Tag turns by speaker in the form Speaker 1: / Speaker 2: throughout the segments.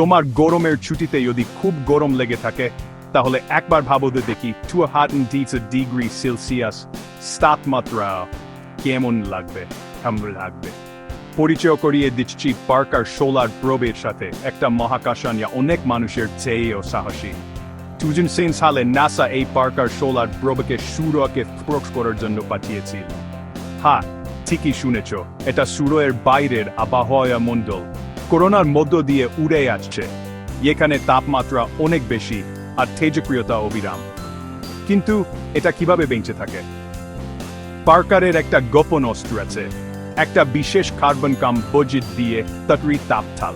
Speaker 1: তোমার গরমের ছুটিতে যদি খুব গরম লেগে থাকে, তাহলে একবার ভাবো দেখি টু ডিগ্রি সেলসিয়াস তাপমাত্রা কেমন লাগবে কেমন লাগবে? পরিচয় করিয়ে দিচ্ছি পার্কার সোলার প্রবের সাথে, একটা মহাকাশান যা অনেক মানুষের চেয়েও সাহসী। দুজন সেন সালে নাসা এই পার্কার সোলার প্রবেকে প্রক্ষ করার জন্য পাঠিয়েছিল হ্যাঁ ঠিকই শুনেছ, এটা সূর্যের বাইরের আবহাওয়া মণ্ডল। করোনার মধ্য দিয়ে উড়ে আসছে। এখানে তাপমাত্রা অনেক বেশি আর তেজক্রিয়তা অবিরাম। কিন্তু এটা কীভাবে বেঁচে থাকে? পার্কারের একটা গোপন অস্ত্র আছে। একটা বিশেষ কার্বন কম্পোজিট দিয়ে তটরি তাপঠাল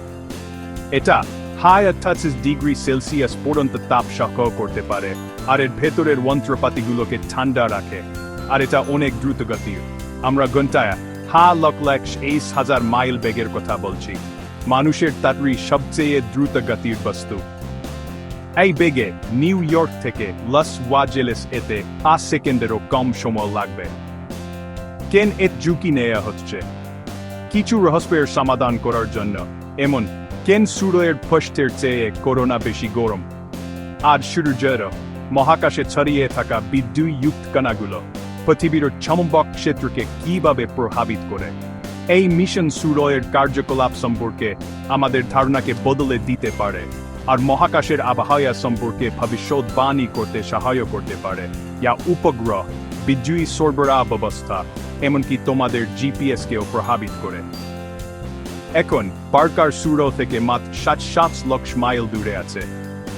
Speaker 1: এটা হাই আঠাশিস ডিগ্রি সেলসিয়াস পর্যন্ত তাপ সহ্য করতে পারে আর এর ভেতরের যন্ত্রপাতিগুলোকে ঠান্ডা রাখে। আর এটা অনেক দ্রুতগতির। আমরা ঘন্টায় হা লক লক্ষ এইস হাজার মাইল বেগের কথা বলছি। মানুষের তাড়ি সবচেয়ে দ্রুত গতির বস্তু। এই বেগে নিউ ইয়র্ক থেকে লস ওয়াজেলেস এতে পাঁচ সেকেন্ডেরও কম সময় লাগবে। কেন এর ঝুঁকি নেওয়া হচ্ছে? কিছু রহস্যের সমাধান করার জন্য, এমন, কেন সূর্যের পৃষ্ঠের চেয়ে করোনা বেশি গরম? আর সূর্যের মহাকাশে ছড়িয়ে থাকা বিদ্যুৎ কণাগুলো, পৃথিবীর চমম্বক ক্ষেত্রকে কীভাবে প্রভাবিত করে? এই মিশন সুরয়ের কার্যকলাপ সম্পর্কে আমাদের ধারণাকে বদলে দিতে পারে, আর মহাকাশের আবহাওয়া সম্পর্কে ভবিষ্যৎবাণী করতে সহায় করতে পারে। ইয়া উপগ্রহ বিদ্যুৎ সরবরাহ ব্যবস্থা, এমনকি তোমাদের জিপিএস কেও প্রভাবিত করে। এখন, পার্কার সূর্য থেকে মাত্র সাত সাত লক্ষ মাইল দূরে আছে।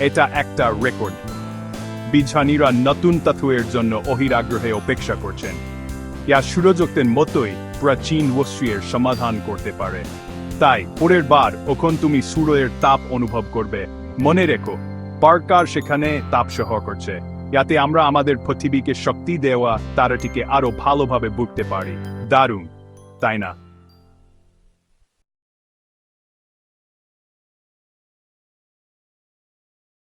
Speaker 1: এটা একটা রেকর্ড। বিজ্ঞানীরা নতুন তথ্যের জন্য অহিরাগ্রহে অপেক্ষা করছেন। ইয়া সূর্যযুক্তের মতোই প্রাচীন বস্তুয়ের সমাধান করতে পারে। তাই, পরের বার ওখন তুমি সূর্যের তাপ অনুভব করবে। মনে রেখো, পার্কার সেখানে তাপ সহ করছে। যাতে আমরা আমাদের পৃথিবীকে শক্তি দেওয়া তারাটিকে আরও ভালোভাবে বুঝতে পারি। দারুণ। তাই না?